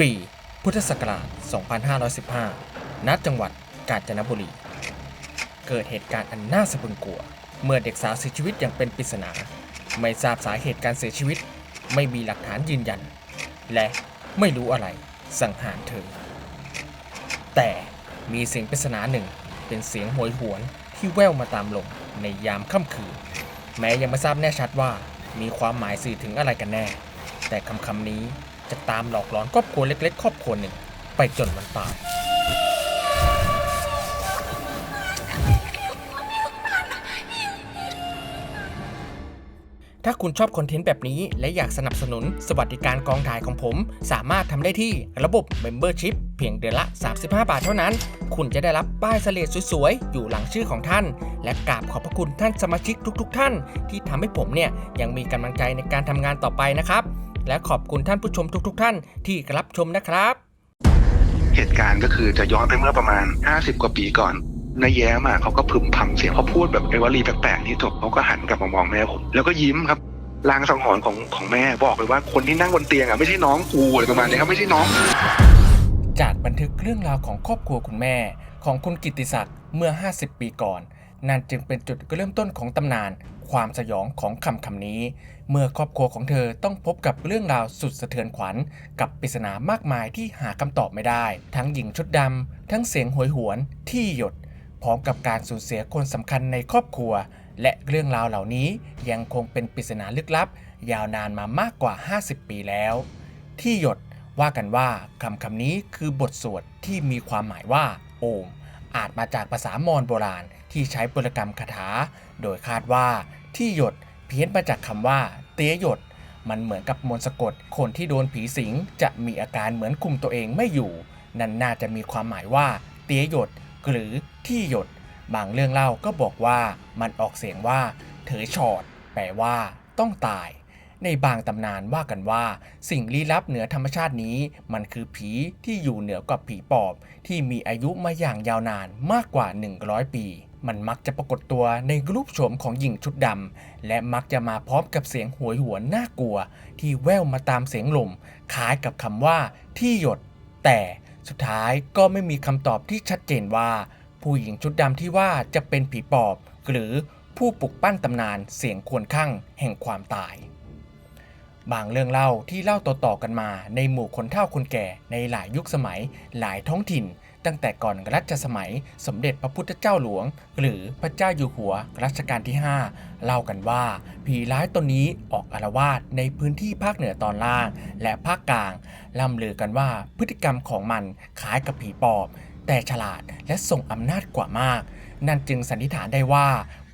ปี พุทธศักราช 2515 ณ จังหวัดกาญจนบุรี เกิดเหตุการณ์อันน่าสะพรึงกลัว เมื่อเด็กสาวเสียชีวิตอย่างเป็นปริศนา ไม่ทราบสาเหตุการเสียชีวิต ไม่มีหลักฐานยืนยัน และไม่รู้อะไรสังหารเธอ แต่มีเสียงปริศนาหนึ่ง เป็นเสียงโหยหวนที่แว่วมาตามลมในยามค่ำคืน แม้ยังไม่ทราบแน่ชัดว่ามีความหมายสื่อถึงอะไรกันแน่ แต่คำคำนี้ จะตามหลอกหลอนครอบครัวเล็กๆ ครอบครัวหนึ่งไปจนวันตาย ถ้าคุณชอบคอนเทนต์แบบนี้ และอยากสนับสนุนสวัสดิการกองถ่ายของผม สามารถทำได้ที่ระบบ Membership เพียงเดือนละ 35 บาทเท่านั้น คุณจะได้รับป้ายเสลดสวยๆ อยู่หลังชื่อของท่าน และกราบขอบพระคุณท่านสมาชิกทุก ๆ ท่าน ที่ทำให้ผมเนี่ยยังมีกำลังใจในการทำงานต่อไปนะครับ และขอบคุณท่านผู้ชมทุก ๆ ท่านที่รับชมนะครับ เหตุการณ์ก็คือจะย้อนไปเมื่อประมาณ 50 กว่าปีก่อนนายแย้มอะเขาก็พึมพำเสียงเขาพูดแบบไอ้วลีแปลกๆนี่จบเขาก็หันกลับมามองแม่ผม แล้วก็ยิ้มครับลางสังหรณ์ของของแม่บอกเลยว่าคนที่นั่งบนเตียงอะไม่ใช่น้องกูอะไรประมาณนี้ครับไม่ใช่น้อง จากบันทึกเรื่องราวของครอบครัวคุณแม่ของคุณกิตติศักดิ์เมื่อ 50 ปีก่อน นั่นจึงเป็นจุดเริ่มต้นของตำนาน ความสยองของคำคำนี้ เมื่อครอบครัวของเธอต้องพบกับเรื่องราวสุดสะเทือนขวัญ กับปริศนามากมายที่หาคำตอบไม่ได้ ทั้งหญิงชุดดำทั้งเสียงโหยหวนที่หยด พร้อมกับการสูญเสียคนสำคัญในครอบครัว และเรื่องราวเหล่านี้ยังคงเป็นปริศนาลึกลับ ยาวนานมามากกว่า 50 ปีแล้ว ที่หยดว่ากันว่าคำคำนี้คือบทสวดที่มีความหมายว่า โอมอาจมาจากภาษามอญโบราณ ที่ใช้บริกรรมคาถา โดยคาดว่าที่หยดเพี้ยนมาจากคำว่า เตี้ยหยด มันเหมือนกับมนต์สะกด คนที่โดนผีสิงจะมีอาการเหมือนคุมตัวเองไม่อยู่ นั่นน่าจะมีความหมายว่า เตี้ยหยด หรือที่หยด บางเรื่องเล่าก็บอกว่ามันออกเสียงว่าเถอชอด แปลว่า ต้องตาย ในบางตำนานว่ากันว่า สิ่งลี้ลับเหนือธรรมชาตินี้ มันคือผีที่อยู่เหนือกว่าผีปอบ ที่มีอายุมาอย่างยาวนานมากกว่า 100 ปี มันมักจะปรากฏตัวในรูปโฉมของหญิงชุดดำ และมักจะมาพร้อมกับเสียงหวยหวนน่ากลัว ที่แว่วมาตามเสียงลมคล้ายกับคำว่าที่หยด แต่สุดท้ายก็ไม่มีคำตอบที่ชัดเจนว่า ผู้หญิงชุดดำที่ว่าจะเป็นผีปอบ หรือผู้ปลุกปั้นตำนานเสียงควรข้างแห่งความตาย บางเรื่องเล่าที่เล่าต่อๆกันมาในหมู่คนเฒ่าคนแก่ในหลายยุคสมัยหลายท้องถิ่น ตั้งแต่ก่อนรัชสมัยสมเด็จพระพุทธเจ้าหลวง หรือพระเจ้าอยู่หัวรัชกาลที่ 5 เล่ากันว่า ผีร้ายตนนี้ออกอารวาสในพื้นที่ภาคเหนือตอนล่าง และภาคกลางล่ำลือกันว่าพฤติกรรมของมันคล้ายกับผีปอบ แต่ฉลาดและทรงอำนาจกว่ามาก นั่นจึงสันนิษฐานได้ว่า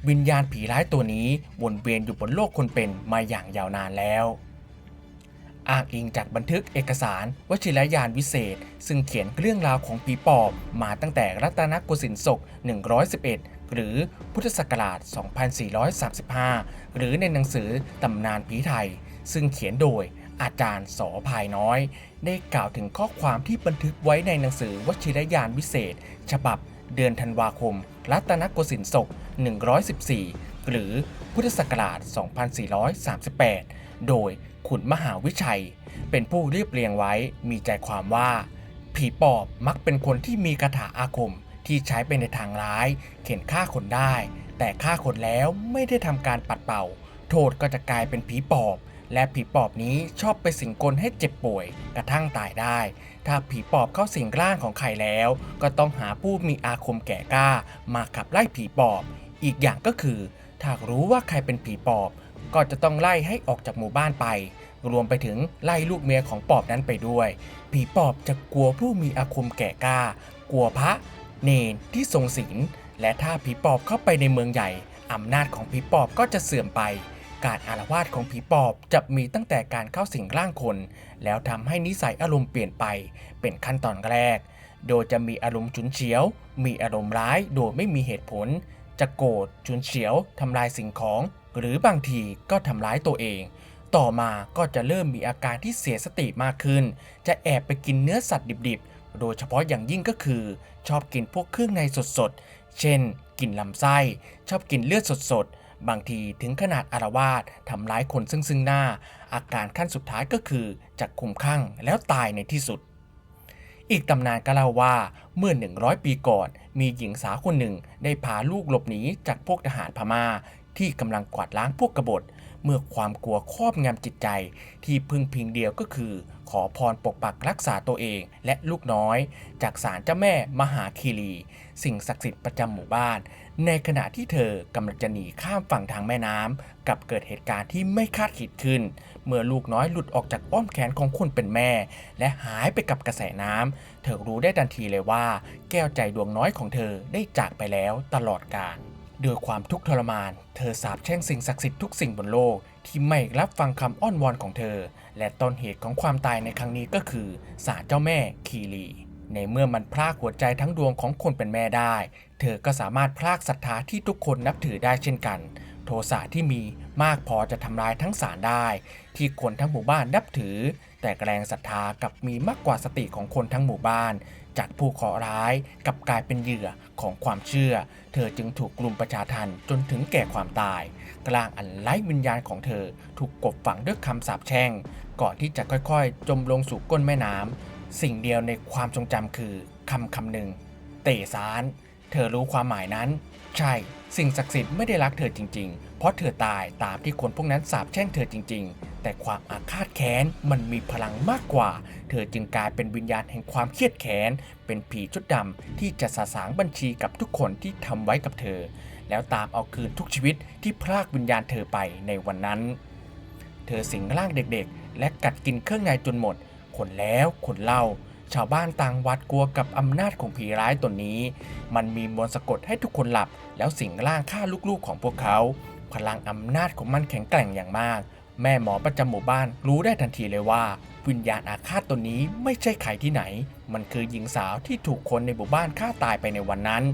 วิญญาณผีร้ายตัวนี้วนเวียนอยู่บนโลกคนเป็นมาอย่างยาวนานแล้ว อ้างอิงจากบันทึกเอกสารวชิรยานวิเศษ ซึ่งเขียนเรื่องราวของผีปอบมาตั้งแต่รัตนโกสินทร์ศก 111 หรือพุทธศักราช 2435 หรือในหนังสือตำนานผีไทย ซึ่งเขียนโดยอาจารย์สอภายน้อย ได้กล่าวถึงข้อความที่บันทึกไว้ในหนังสือวชิรยานวิเศษ ฉบับเดือนธันวาคม รัตนโกสินทร์ศก 114 หรือพุทธศักราช 2438 โดยขุนมหาวิชัย เป็นผู้เรียบเรียงไว้มีใจความว่า ผีปอบมักเป็นคนที่มีคาถาอาคมที่ใช้ไปในทางร้าย เข็นฆ่าคนได้ แต่ฆ่าคนแล้วไม่ได้ทำการปัดเป่า โทษก็จะกลายเป็นผีปอบ และผีปอบนี้ชอบไปสิงกลให้เจ็บป่วย กระทั่งตายได้ ถ้าผีปอบเข้าสิงร่างของใครแล้ว ก็ต้องหาผู้มีอาคมแก่กล้า มาขับไล่ผีปอบ อีกอย่างก็คือถ้ารู้ว่าใครเป็นผีปอบ ก็จะต้องไล่ให้ออกจากหมู่บ้านไป รวมไปถึงไล่ลูกเมียของปอบนั้นไปด้วย ผีปอบจะกลัวผู้มีอาคมแก่กล้า กลัวพระ เนนที่ทรงศีล และถ้าผีปอบเข้าไปในเมืองใหญ่ อำนาจของผีปอบก็จะเสื่อมไป การอารวาสของผีปอบจะมีตั้งแต่การเข้าสิงร่างคน แล้วทำให้นิสัยอารมณ์เปลี่ยนไป เป็นขั้นตอนแรก โดยจะมีอารมณ์ฉุนเฉียว มีอารมณ์ร้ายโดยไม่มีเหตุผล จะโกรธฉุนเฉียวทำลายสิ่งของ หรือบางทีก็ทำร้ายตัวเอง ต่อมาก็จะเริ่มมีอาการที่เสียสติมากขึ้น จะแอบไปกินเนื้อสัตว์ดิบๆ โดยเฉพาะอย่างยิ่งก็คือ ชอบกินพวกเครื่องในสดๆ เช่น กินลำไส้ ชอบกินเลือดสดๆบางทีถึงขนาดอารวาสทำร้ายคนซึ่งซึ่งหน้า อาการขั้นสุดท้ายก็คือจะคุมคลั่งแล้วตายในที่สุด อีกตำนานก็เล่าว่าเมื่อ 100 ปีก่อน มีหญิงสาวคนหนึ่งได้พาลูกหลบหนีจากพวกทหารพม่า ที่กำลังกวาดล้างพวกกบฏ เมื่อความกลัวครอบงำจิตใจ ที่พึ่งพิงเดียวก็คือ ขอพรปกปักรักษาตัวเองและลูกน้อย จากศาลเจ้าแม่มหาคีรี สิ่งศักดิ์สิทธิ์ประจำหมู่บ้าน ในขณะที่เธอกำลังจะหนีข้ามฝั่งทางแม่น้ำกับเกิดเหตุการณ์ที่ไม่คาดคิดขึ้น เมื่อลูกน้อยหลุดออกจากอ้อมแขนของคนเป็นแม่ และหายไปกับกระแสน้ำเธอรู้ได้ทันทีเลยว่า แก้วใจดวงน้อยของเธอได้จากไปแล้วตลอดกาล ด้วยความทุกข์ทรมาน เธอสาบแช่งสิ่งศักดิ์สิทธิ์ทุกสิ่งบนโลกที่ไม่รับฟังคำอ้อนวอนของเธอ และต้นเหตุของความตายในครั้งนี้ก็คือศาลเจ้าแม่คีรี ในเมื่อมันพรากหัวใจทั้งดวงของคนเป็นแม่ได้ เธอก็สามารถพรากศรัทธาที่ทุกคนนับถือได้เช่นกัน โทสะที่มีมากพอจะทำลายทั้งศาลได้ ที่คนทั้งหมู่บ้านนับถือ แต่แรงศรัทธากับมีมากกว่าสติของคนทั้งหมู่บ้าน จากผู้เคราะห์ร้ายกับกลายเป็นเหยื่อของความเชื่อ เธอจึงถูกกลุ่มประชาทันจนถึงแก่ความตาย กลางอันไร้วิญญาณของเธอถูกกบฝังด้วยคำสาปแช่ง ก่อนที่จะค่อยๆ จมลงสู่ก้นแม่น้ำสิ่งเดียวในความทรงจำคือคำคำหนึ่ง เตะสารเธอรู้ความหมายนั้น ใช่ สิ่งศักดิ์สิทธิ์ไม่ได้รักเธอจริง ๆ เพราะเธอตายตามที่คนพวกนั้นสาปแช่งเธอจริง ๆ แต่ความอาฆาต แค้นมันมีพลังมากกว่า เธอจึงกลายเป็นวิญญาณแห่งความเครียดแค้น เป็นผีชุดดำที่จะสาสางบัญชีกับทุกคนที่ทำไว้กับเธอ แล้วตามเอาคืนทุกชีวิตที่พรากวิญญาณเธอไปในวันนั้น เธอสิงร่างเด็กๆ และกัดกินเครื่องในจนหมด คนแล้วคนเล่า ชาวบ้านต่างหวัดกลัวกับอำนาจของผีร้ายตนนี้ มันมีมนต์สะกดให้ทุกคนหลับ แล้วสิงร่างฆ่าลูกๆของพวกเขา พลังอำนาจของมันแข็งแกร่งอย่างมาก แม่หมอประจำหมู่บ้านรู้ได้ทันทีเลยว่า วิญญาณอาฆาตตนนี้ไม่ใช่ใครที่ไหน มันคือหญิงสาวที่ถูกคนในหมู่บ้านฆ่าตายไปในวันนั้น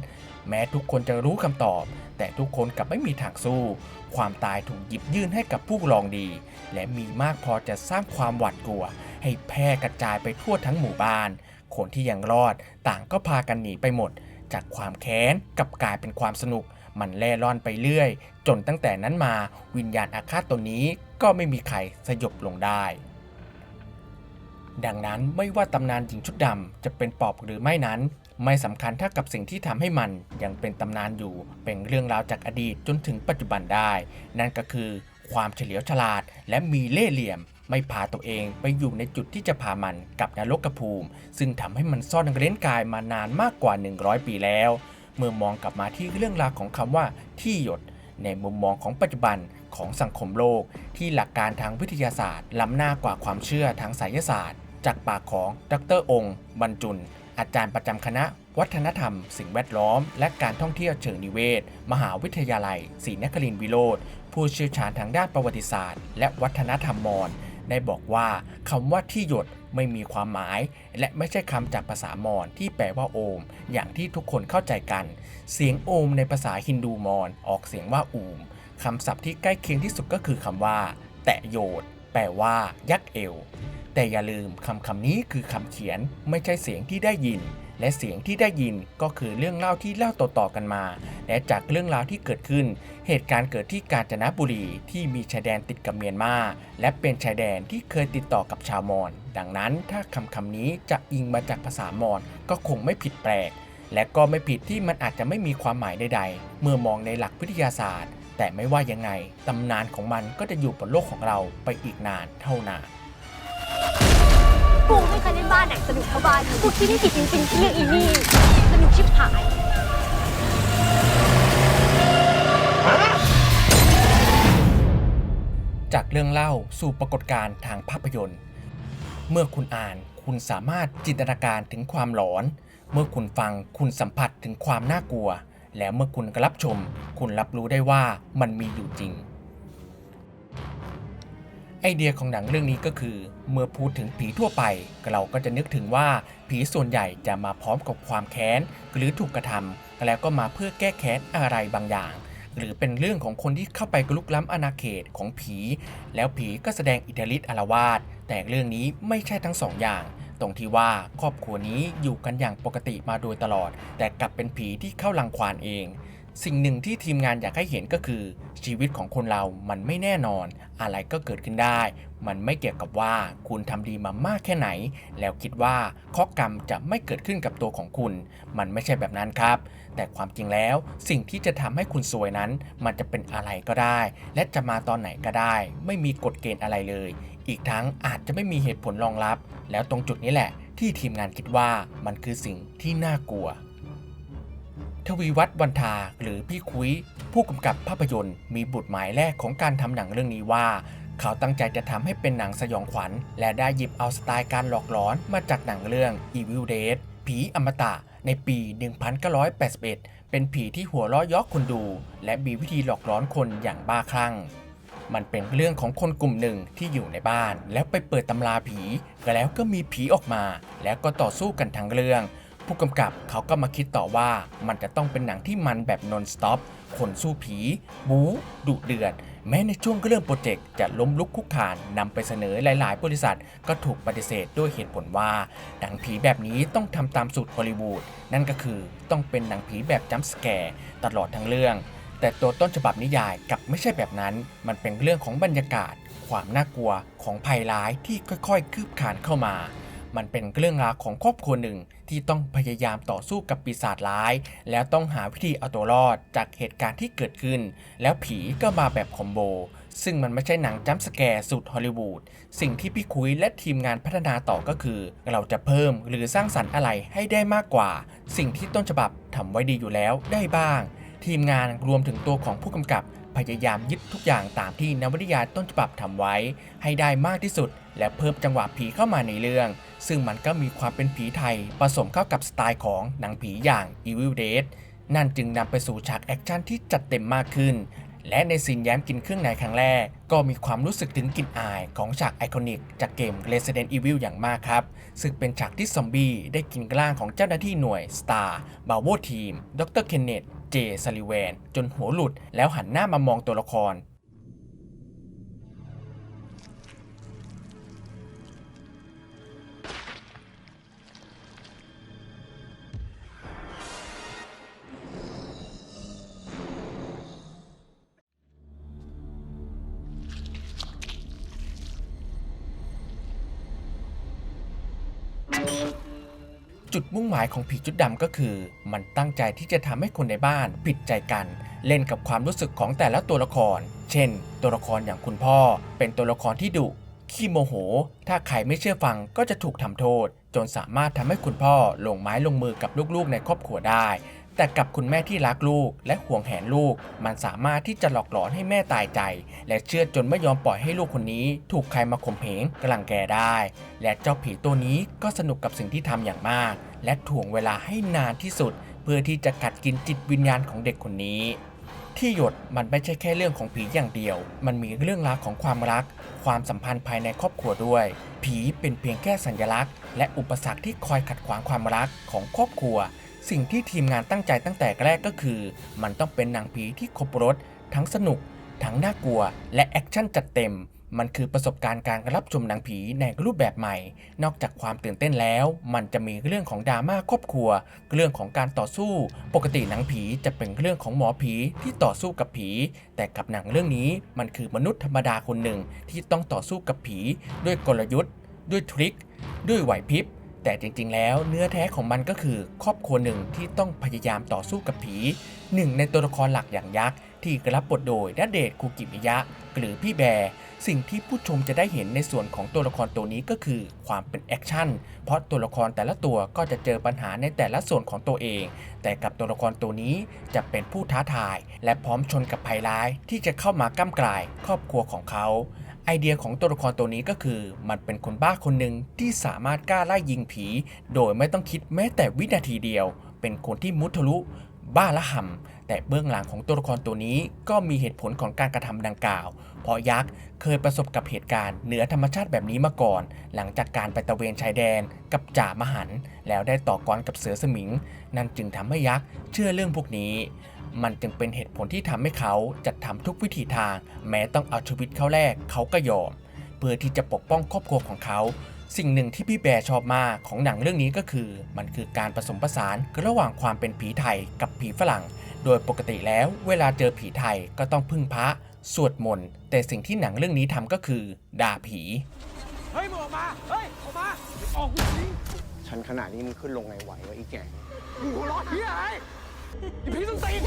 แม้ทุกคนจะรู้คำตอบ แต่ทุกคนกลับไม่มีทางสู้ ความตายถูกหยิบยื่นให้กับผู้ลองดี และมีมากพอจะสร้างความหวาดกลัว ให้แพร่กระจายไปทั่วทั้งหมู่บ้าน คนที่ยังรอดต่างก็พากันหนีไปหมด จากความแค้นกลับกลายเป็นความสนุก มันแล่ร่อนไปเรื่อย จนตั้งแต่นั้นมาวิญญาณอาฆาตตัวนี้ก็ไม่มีใครสยบลงได้ ดังนั้นไม่ว่าตำนานหญิงชุดดำจะเป็นปอบหรือไม่นั้น ไม่สำคัญเท่ากับสิ่งที่ทำให้มันยังเป็นตำนานอยู่ เป็นเรื่องราวจากอดีตจนถึงปัจจุบันได้ นั่นก็คือความเฉลียวฉลาด และมีเล่ห์เหลี่ยมไม่พาตัวเองไปอยู่ในจุดที่จะพามันกับนรกภูมิ ซึ่งทำให้มันซ่อนเร้นกายมานานมากกว่า 100 ปีแล้ว เมื่อมองกลับมาที่เรื่องราวของคำว่าที่หยด ในมุมมองของปัจจุบันของสังคมโลก ที่หลักการทางวิทยาศาสตร์ ล้ำหน้ากว่าความเชื่อทางไสยศาสตร์ จากปากของดรองค์บรรจุลอาจารย์ประจำคณะ วัฒนธรรม สิ่งแวดล้อม และการท่องเที่ยวเชิงนิเวศ มหาวิทยาลัยศรีนครินทรวิโรธผู้เชี่ยวชาญทางด้านประวัติศาสตร์ และวัฒนธรรมมอญได้บอกว่าคำว่าที่หยด ไม่มีความหมาย และไม่ใช่คำจากภาษามอญที่แปลว่าโอม อย่างที่ทุกคนเข้าใจกัน เสียงโอมในภาษาฮินดูมอญออกเสียงว่าอูมคำศัพท์ที่ใกล้เคียงที่สุดก็คือคำว่า แตะโยดแปลว่า ยักษ์เอว แต่อย่าลืมคำคำนี้คือคำเขียนไม่ใช่เสียงที่ได้ยิน และเสียงที่ได้ยินก็คือเรื่องเล่าที่เล่าต่อๆกันมา และจากเรื่องราวที่เกิดขึ้น เหตุการณ์เกิดที่กาญจนบุรีที่มีชายแดนติดกับเมียนมา และเป็นชายแดนที่เคยติดต่อกับชาวมอญดังนั้นถ้าคำคำนี้จะอิงมาจากภาษามอญก็คงไม่ผิดแปลก และก็ไม่ผิดที่มันอาจจะไม่มีความหมายใดๆ เมื่อมองในหลักวิทยาศาสตร์ แต่ไม่ว่ายังไงตำนานของมันก็จะอยู่บนโลกของเราไปอีกนานเท่านาน กูไม่เคยเล่นบ้านไหนสนุกเท่าบ้านกูคิดไม่ผิดจริงๆที่เลือกอีนี่สนุกชิบหาย จากเรื่องเล่าสู่ปรากฏการณ์ทางภาพยนตร์ เมื่อคุณอ่านคุณสามารถจินตนาการถึงความหลอน เมื่อคุณฟังคุณสัมผัสถึงความน่ากลัว แล้วเมื่อคุณรับชม คุณรับรู้ได้ว่ามันมีอยู่จริง ไอเดียของหนังเรื่องนี้ก็คือ เมื่อพูดถึงผีทั่วไป เราก็จะนึกถึงว่าผีส่วนใหญ่จะมาพร้อมกับความแค้น หรือถูกกระทำแล้วก็มาเพื่อแก้แค้นอะไรบางอย่าง หรือเป็นเรื่องของคนที่เข้าไปลุกล้ำอาณาเขตของผี แล้วผีก็แสดงอิทธิฤทธิ์อาละวาดแต่เรื่องนี้ไม่ใช่ทั้งสองอย่างตรงที่ว่าครอบครัวนี้อยู่กันอย่างปกติมาโดยตลอด แต่กลับเป็นผีที่เข้าลังควานเอง สิ่งหนึ่งที่ทีมงานอยากให้เห็นก็คือ ชีวิตของคนเรามันไม่แน่นอน อะไรก็เกิดขึ้นได้ มันไม่เกี่ยวกับว่าคุณทำดีมามากแค่ไหน แล้วคิดว่าข้อกรรมจะไม่เกิดขึ้นกับตัวของคุณ มันไม่ใช่แบบนั้นครับ แต่ความจริงแล้วสิ่งที่จะทำให้คุณสวยนั้น มันจะเป็นอะไรก็ได้ และจะมาตอนไหนก็ได้ ไม่มีกฎเกณฑ์อะไรเลย อีกทั้งอาจจะไม่มีเหตุผลรองรับ แล้วตรงจุดนี้แหละ ที่ทีมงานคิดว่ามันคือสิ่งที่น่ากลัว ทวีวัฒน์วันทาหรือพี่คุย ผู้กำกับภาพยนตร์ มีบุตรหมายแรกของการทำหนังเรื่องนี้ว่า เขาตั้งใจจะทำให้เป็นหนังสยองขวัญ และได้หยิบเอาสไตล์การหลอกหลอนมาจากหนังเรื่อง Evil Dead ผีอมตะ ในปี 1981 เป็นผีที่หัวเราะยอกคนดู และมีวิธีหลอกหลอนคนอย่างบ้าคลั่งมันเป็นเรื่องของคนกลุ่มหนึ่งที่อยู่ในบ้าน แล้วไปเปิดตำราผี ก็แล้วก็มีผีออกมา แล้วก็ต่อสู้กันทั้งเรื่อง ผู้กำกับเขาก็มาคิดต่อว่ามันจะต้องเป็นหนังที่มันแบบนอนสต็อปคนสู้ผี บู๊ดุเดือด แม้ในช่วงก็เริ่มโปรเจกต์จะล้มลุกคุกคานนำไปเสนอหลาย ๆ บริษัทก็ถูกปฏิเสธด้วยเหตุผลว่า หนังผีแบบนี้ต้องทำตามสูตรฮอลลีวูดนั่นก็คือต้องเป็นหนังผีแบบจัมป์สแกร์ตลอดทั้งเรื่อง แต่ตัวต้นฉบับนิยายกลับไม่ใช่แบบนั้น มันเป็นเรื่องของบรรยากาศ ความน่ากลัวของภัยร้ายที่ค่อย ๆ คืบคานเข้ามา มันเป็นเรื่องราวของครอบครัวหนึ่งที่ต้องพยายามต่อสู้กับปีศาจร้าย แล้วต้องหาวิธีเอาตัวรอดจากเหตุการณ์ที่เกิดขึ้น แล้วผีก็มาแบบคอมโบ ซึ่งมันไม่ใช่หนังจัมป์สแกร์สุดฮอลลีวูดสิ่งที่พี่คุยและทีมงานพัฒนาต่อก็คือ เราจะเพิ่มหรือสร้างสรรค์อะไรให้ได้มากกว่า สิ่งที่ต้นฉบับทำไว้ดีอยู่แล้วได้บ้าง ทีมงานรวมถึงตัวของผู้กำกับพยายามยึดทุกอย่างตามที่นวนิยายต้นฉบับทำไว้ ให้ได้มากที่สุด และเพิ่มจังหวะผีเข้ามาในเรื่อง ซึ่งมันก็มีความเป็นผีไทย ผสมเข้ากับสไตล์ของหนังผีอย่าง Evil Dead นั่นจึงนำไปสู่ฉากแอคชั่นที่จัดเต็มมากขึ้น และในซีนแย้มกินเครื่องในครั้งแรก ก็มีความรู้สึกถึงกลิ่นอายของฉากไอคอนิกจากเกม Resident Evil อย่างมากครับ ซึ่งเป็นฉากที่ซอมบี้ได้กินกล้างของเจ้าหน้าที่หน่วย Star b a v o Team ดรเคนเนตเจซาลิแวนจนหัวหลุด แล้วหันหน้ามามองตัวละคร จุดมุ่งหมายของผีจุดดำก็คือ มันตั้งใจที่จะทำให้คนในบ้านผิดใจกัน เล่นกับความรู้สึกของแต่ละตัวละคร เช่น ตัวละครอย่างคุณพ่อ เป็นตัวละครที่ดุขี้โมโห ถ้าใครไม่เชื่อฟังก็จะถูกทำโทษ จนสามารถทำให้คุณพ่อลงไม้ลงมือกับลูกๆในครอบครัวได้ แต่กับคุณแม่ที่รักลูกและห่วงแหนลูก มันสามารถที่จะหลอกหลอนให้แม่ตายใจ และเชื่อจนไม่ยอมปล่อยให้ลูกคนนี้ ถูกใครมาข่มเหงกลังแกได้ และเจ้าผีตัวนี้ก็สนุกกับสิ่งที่ทำอย่างมาก และถ่วงเวลาให้นานที่สุด เพื่อที่จะกัดกินจิตวิญญาณของเด็กคนนี้ ที่หยดมันไม่ใช่แค่เรื่องของผีอย่างเดียว มันมีเรื่องราวของความรัก ความสัมพันธ์ภายในครอบครัวด้วย ผีเป็นเพียงแค่สัญลักษณ์ และอุปสรรคที่คอยขัดขวางความรักของครอบครัว สิ่งที่ทีมงานตั้งใจตั้งแต่แรกก็คือ มันต้องเป็นหนังผีที่ครบรถ ทั้งสนุก ทั้งน่ากลัว และแอคชั่นจัดเต็ม มันคือประสบการณ์การรับชมหนังผีในรูปแบบใหม่ นอกจากความตื่นเต้นแล้ว มันจะมีเรื่องของดราม่าครอบครัว เรื่องของการต่อสู้ ปกติหนังผีจะเป็นเรื่องของหมอผีที่ต่อสู้กับผี แต่กับหนังเรื่องนี้มันคือมนุษย์ธรรมดาคนหนึ่งที่ต้องต่อสู้กับผี ด้วยกลยุทธ์ ด้วยทริค ด้วยไหวพริบ แต่จริงๆ แล้วเนื้อแท้ของมันก็คือครอบครัวหนึ่งที่ต้องพยายามต่อสู้กับผีหนึ่งในตัวละครหลักอย่างยักษ์ ที่รับบทโดยณเดชคูกิมิยะ หรือพี่แบร์สิ่งที่ผู้ชมจะได้เห็นในส่วนของตัวละครตัวนี้ก็คือความเป็นแอคชั่น เพราะตัวละครแต่ละตัวก็จะเจอปัญหาในแต่ละส่วนของตัวเอง แต่กับตัวละครตัวนี้จะเป็นผู้ท้าทาย และพร้อมชนกับภัยร้ายที่จะเข้ามาก้ำกลายครอบครัวของเขา ไอเดียของตัวละครตัวนี้ก็คือ มันเป็นคนบ้าคนหนึ่งที่สามารถกล้าไล่ยิงผี โดยไม่ต้องคิดแม้แต่วินาทีเดียว เป็นคนที่มุทะลุ บ้าละห่ำแต่เบื้องหลังของตัวละครตัวนี้ก็มีเหตุผลของการกระทำดังกล่าว เพราะยักษ์เคยประสบกับเหตุการณ์เหนือธรรมชาติแบบนี้มาก่อน หลังจากการไปตะเวนชายแดนกับจ่ามหัน แล้วได้ต่อกรกับเสือสมิง นั่นจึงทำให้ยักษ์เชื่อเรื่องพวกนี้ มันจึงเป็นเหตุผลที่ทำให้เขาจัดทำทุกวิถีทาง แม้ต้องเอาชีวิตเขาแลกเขาก็ยอม เพื่อที่จะปกป้องครอบครัวของเขา สิ่งหนึ่งที่พี่แบร์ชอบมากของหนังเรื่องนี้ก็คือ มันคือการผสมผสานระหว่างความเป็นผีไทยกับผีฝรั่ง โดยปกติแล้วเวลาเจอผีไทยก็ต้องพึ่งพระสวดมนต์แต่สิ่งที่หนังเรื่องนี้ทำก็คือด่าผีเฮ้ยมึงออกมาเฮ้ยออกมาออกหูดิฉันขนาดนี้มึงขึ้นลงไงไหววะอีแก่มึงหัวเร้อนเฮียอะไรอี ผีส้นตีน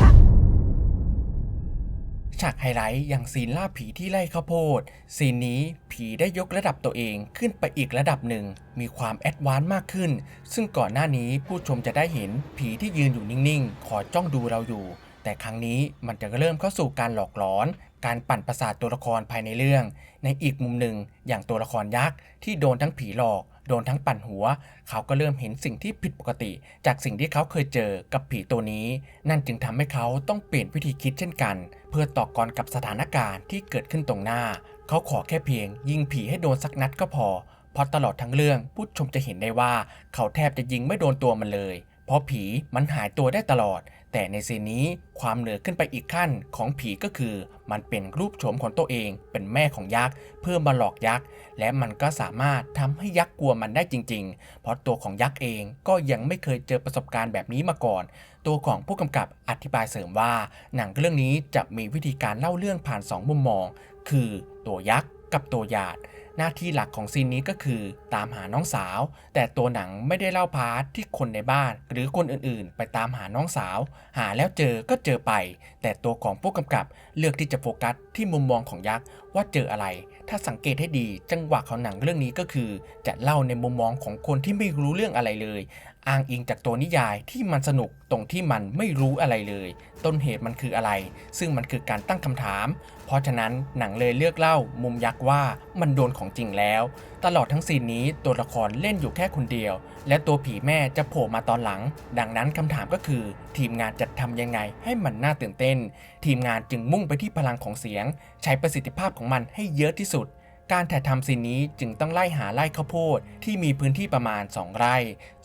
ฉากไฮไลท์อย่างซีนล่าผีที่ไล่ข้าวโพดซีนนี้ผีได้ยกระดับตัวเองขึ้นไปอีกระดับหนึ่ง มีความแอดวานซ์มากขึ้น ซึ่งก่อนหน้านี้ผู้ชมจะได้เห็นผีที่ยืนอยู่นิ่งๆ คอยจ้องดูเราอยู่ แต่ครั้งนี้มันจะเริ่มเข้าสู่การหลอกหลอน การปั่นประสาทตัวละครภายในเรื่อง ในอีกมุมหนึ่งอย่างตัวละครยักษ์ที่โดนทั้งผีหลอก โดนทั้งปั่นหัว เขาก็เริ่มเห็นสิ่งที่ผิดปกติ จากสิ่งที่เขาเคยเจอกับผีตัวนี้ นั่นจึงทำให้เขาต้องเปลี่ยนวิธีคิดเช่นกัน เพื่อต่อกรกับสถานการณ์ที่เกิดขึ้นตรงหน้า เขาขอแค่เพียง ยิงผีให้โดนสักนัดก็พอเพราะตลอดทั้งเรื่องผู้ชมจะเห็นได้ว่า เขาแทบจะยิงไม่โดนตัวมันเลย เพราะผีมันหายตัวได้ตลอด แต่ในซีนนี้ความเหนือขึ้นไปอีกขั้นของผีก็คือ มันเป็นรูปโฉมของตัวเอง เป็นแม่ของยักษ์เพื่อมาหลอกยักษ์และมันก็สามารถทำให้ยักษ์กลัวมันได้จริง ๆ เพราะตัวของยักษ์เองก็ยังไม่เคยเจอประสบการณ์แบบนี้มาก่อน ตัวของผู้กำกับอธิบายเสริมว่า หนังเรื่องนี้จะมีวิธีการเล่าเรื่องผ่าน 2 มุมมอง คือตัวยักษ์กับตัวหยาด หน้าที่หลักของซีนนี้ก็คือ ตามหาน้องสาว แต่ตัวหนังไม่ได้เล่าพาร์ทที่คนในบ้าน หรือคนอื่นๆ ไปตามหาน้องสาว หาแล้วเจอก็เจอไป แต่ตัวของผู้กำกับเลือกที่จะโฟกัสที่มุมมองของยักษ์ว่าเจออะไร ถ้าสังเกตให้ดีจังหวะของหนังเรื่องนี้ก็คือ จะเล่าในมุมมองของคนที่ไม่รู้เรื่องอะไรเลย อ้างอิงจากตัวนิยายที่มันสนุกตรงที่มันไม่รู้อะไรเลย ต้นเหตุมันคืออะไร ซึ่งมันคือการตั้งคำถาม เพราะฉะนั้นหนังเลยเลือกเล่ามุมยักษ์ว่ามันโดนของจริงแล้ว ตลอดทั้งซีนนี้ตัวละครเล่นอยู่แค่คนเดียว และตัวผีแม่จะโผล่มาตอนหลัง ดังนั้นคำถามก็คือ ทีมงานจะทำยังไงให้มันน่าตื่นเต้น ทีมงานจึงมุ่งไปที่พลังของเสียง ใช้ประสิทธิภาพของมันให้เยอะที่สุด การถ่ายทำซีนนี้จึงต้องไล่หาไร่ข้าวโพดที่มีพื้นที่ประมาณ 2 ไร่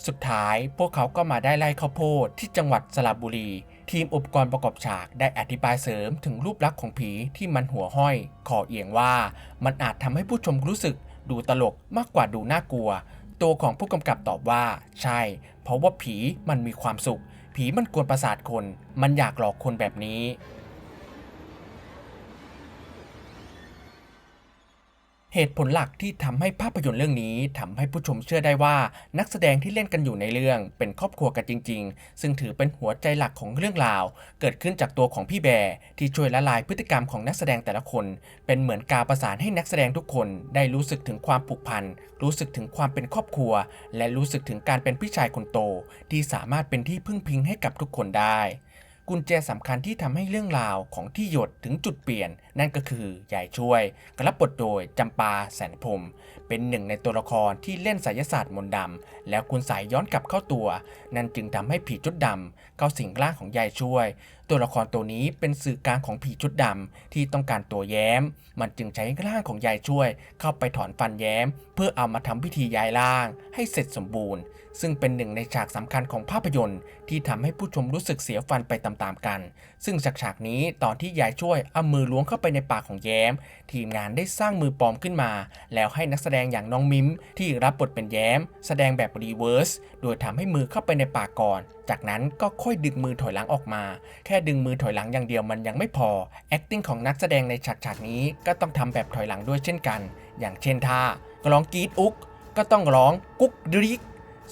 สุดท้ายพวกเขาก็มาได้ไร่ข้าวโพดที่จังหวัดสระบุรี ทีมอุปกรณ์ประกอบฉากได้อธิบายเสริมถึงรูปลักษณ์ของผีที่มันหัวห้อยคอเอียงว่ามันอาจทำให้ผู้ชมรู้สึกดูตลกมากกว่าดูน่ากลัว ตัวของผู้กำกับตอบว่า ใช่ เพราะว่าผีมันมีความสุข ผีมันกวนประสาทคน มันอยากหลอกคนแบบนี้ เหตุผลหลักที่ทำให้ภาพยนตร์เรื่องนี้ทำให้ผู้ชมเชื่อได้ว่า นักแสดงที่เล่นกันอยู่ในเรื่องเป็นครอบครัวกันจริง ๆ ซึ่งถือเป็นหัวใจหลักของเรื่องราว เกิดขึ้นจากตัวของพี่แบร์ที่ช่วยละลายพฤติกรรมของนักแสดงแต่ละคน เป็นเหมือนกาประสานให้นักแสดงทุกคนได้รู้สึกถึงความผูกพัน รู้สึกถึงความเป็นครอบครัว และรู้สึกถึงการเป็นพี่ชายคนโต ที่สามารถเป็นที่พึ่งพิงให้กับทุกคนได้ กุญแจสำคัญที่ทำให้เรื่องราวของที่หยดถึงจุดเปลี่ยน นั่นก็คือยายช่วย กรับบทโดยจำปาแสนพรมเป็นหนึ่งในตัวละครที่เล่นไสยศาสตร์มนต์ดำแล้วคุณสายย้อนกลับเข้าตัว นั่นจึงทำให้ผีชุดดำเข้าสิงร่างของยายช่วย ตัวละครตัวนี้เป็นสื่อกลางของผีชุดดำที่ต้องการตัวแย้ม มันจึงใช้ร่างของยายช่วย เข้าไปถอนฟันแย้ม เพื่อเอามาทำพิธีย้ายร่าง ให้เสร็จสมบูรณ์ซึ่งเป็นหนึ่งในฉากสำคัญของภาพยนตร์ที่ทำให้ผู้ชมรู้สึกเสียฟันไปตามๆกัน ซึ่งจากฉากนี้ตอนที่ยายช่วยเอามือล้วงเข้าไปในปากของแย้ม ทีมงานได้สร้างมือปลอมขึ้นมา แล้วให้นักแสดงอย่างน้องมิมที่รับบทเป็นแย้ม แสดงแบบรีเวิร์สโดยทำให้มือเข้าไปในปากก่อน จากนั้นก็ค่อยดึงมือถอยหลังออกมา แค่ดึงมือถอยหลังอย่างเดียวมันยังไม่พอ acting ของนักแสดงในฉากฉากนี้ก็ต้องทำแบบถอยหลังด้วยเช่นกัน อย่างเช่นท่าร้องกรีดอุกก็ต้องร้องกุ๊กดริก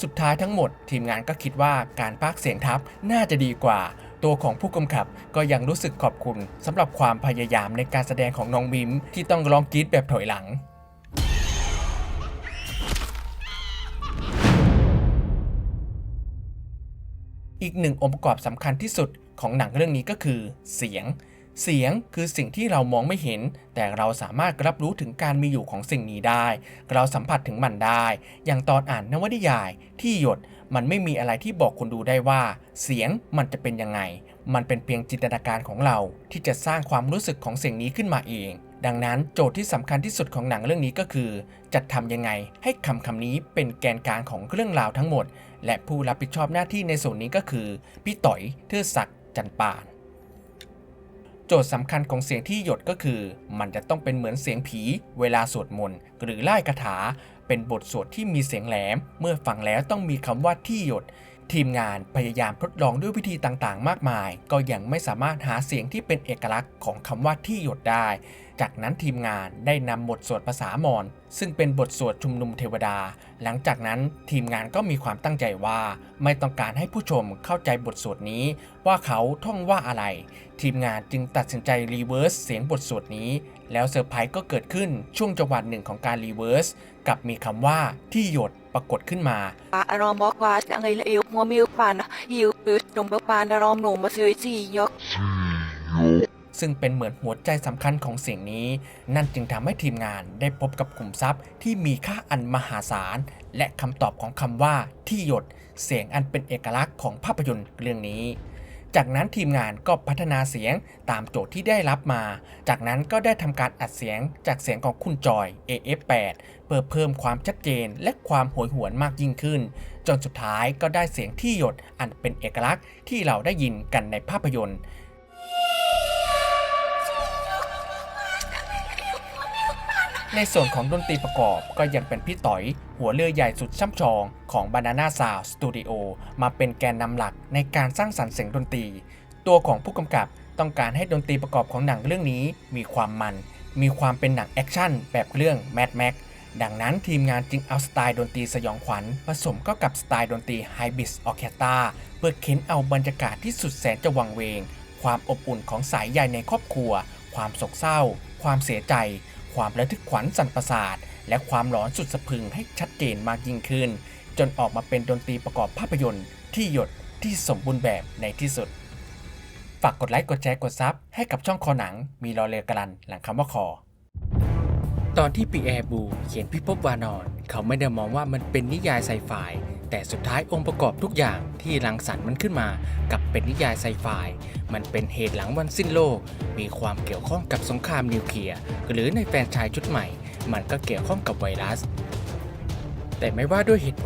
สุดท้ายทั้งหมด ทีมงานก็คิดว่าการพากเสียงทับน่าจะดีกว่า ตัวของผู้กำกับก็ยังรู้สึกขอบคุณสำหรับความพยายามในการแสดงของน้องมิม ที่ต้องร้องกรี๊ดแบบถอยหลังอีกหนึ่งองค์ประกอบสำคัญที่สุดของหนังเรื่องนี้ก็คือ เสียง เสียงคือสิ่งที่เรามองไม่เห็น แต่เราสามารถรับรู้ถึงการมีอยู่ของสิ่งนี้ได้ เราสัมผัสถึงมันได้ อย่างตอนอ่านนวนิยาย ที่หยดมันไม่มีอะไรที่บอกคนดูได้ว่า เสียงมันจะเป็นยังไง มันเป็นเพียงจินตนาการของเรา ที่จะสร้างความรู้สึกของสิ่งนี้ขึ้นมาเอง ดังนั้นโจทย์ที่สำคัญที่สุดของหนังเรื่องนี้ก็คือจะทำยังไง ให้คำคำนี้เป็นแกนกลางของเรื่องราวทั้งหมด และผู้รับผิดชอบหน้าที่ในส่วนนี้ก็คือพี่ต่อยเทือศักดิ์จันปาน โจทย์สำคัญของเสียงที่หยดก็คือ มันจะต้องเป็นเหมือนเสียงผี เวลาสวดมนต์หรือไล่คาถา เป็นบทสวดที่มีเสียงแหลม เมื่อฟังแล้วต้องมีคำว่าที่หยด ทีมงานพยายามทดลองด้วยวิธีต่างๆ มากมาย ก็ยังไม่สามารถหาเสียงที่เป็นเอกลักษณ์ของคำว่าที่หยดได้ จากนั้นทีมงานได้นำบทสวดภาษามอญซึ่งเป็นบทสวดชุมนุมเทวดา หลังจากนั้นทีมงานก็มีความตั้งใจว่า ไม่ต้องการให้ผู้ชมเข้าใจบทสวดนี้ ว่าเขาท่องว่าอะไร ทีมงานจึงตัดสินใจรีเวิร์สเสียงบทสวดนี้ แล้วเซอร์ไพรส์ก็เกิดขึ้นช่วงจังหวะหนึ่งของการรีเวิร์สกับมีคำว่าที่หยด ปรากฏขึ้นมาอารมณ์บอกว่าสังเลยเอวมัวมิวปานยิวปืดนมปานอารมณ์หนุ่มมาซื้อจียกซึ่งเป็นเหมือนหัวใจสำคัญของเสียงนี้ นั่นจึงทำให้ทีมงานได้พบกับขุมทรัพย์ที่มีค่าอันมหาศาล และคำตอบของคำว่าที่หยด เสียงอันเป็นเอกลักษณ์ของภาพยนตร์เรื่องนี้ จากนั้นทีมงานก็พัฒนาเสียงตามโจทย์ที่ได้รับมา จากนั้นก็ได้ทำการอัดเสียงจากเสียงของคุณจอย AF8 เพื่อเพิ่มความชัดเจนและความหวยหวนมากยิ่งขึ้น จนสุดท้ายก็ได้เสียงที่หยดอันเป็นเอกลักษณ์ที่เราได้ยินกันในภาพยนตร์ ในส่วนของดนตรีประกอบก็ยังเป็นพี่ต๋อย หัวเรือใหญ่สุดช่ำชองของ Banana Sound Studio มาเป็นแกนนำหลักในการสร้างสรรค์เสียงดนตรี ตัวของผู้กำกับต้องการให้ดนตรีประกอบของหนังเรื่องนี้มีความมัน มีความเป็นหนังแอคชั่นแบบเรื่อง Mad Max ดังนั้นทีมงานจึงเอาสไตล์ดนตรีสยองขวัญ ผสมเข้ากับสไตล์ดนตรีไฮบิสออเคสตราเพื่อเค้นเอาบรรยากาศที่สุดแสนจะวังเวง ความอบอุ่นของสายใยในครอบครัว ความโศกเศร้า ความเสียใจ ความระทึกขวัญสั่นประสาท และความหลอนสุดสะพึงให้ชัดเจนมากยิ่งขึ้น จนออกมาเป็นดนตรีประกอบภาพยนตร์ ที่หยดที่สมบูรณ์แบบในที่สุด ฝากกดไลค์กดแชร์กดซับให้กับช่องคอหนังมีรอเรือกรันหลังคำว่าคอ ตอนที่ปีแอร์บู เขียนพิภพวานอน เขาไม่ได้มองว่ามันเป็นนิยายไซไฟ แต่สุดท้ายองค์ประกอบทุกอย่างที่รังสรรค์มันขึ้นมา กับเป็นนิยายไซไฟ มันเป็นเหตุหลังวันสิ้นโลก มีความเกี่ยวข้องกับสงครามนิวเคลียร์หรือในแฟนชายชุดใหม่ มันก็เกี่ยวข้องกับไวรัส แต่ไม่ว่าด้วยเหตุผล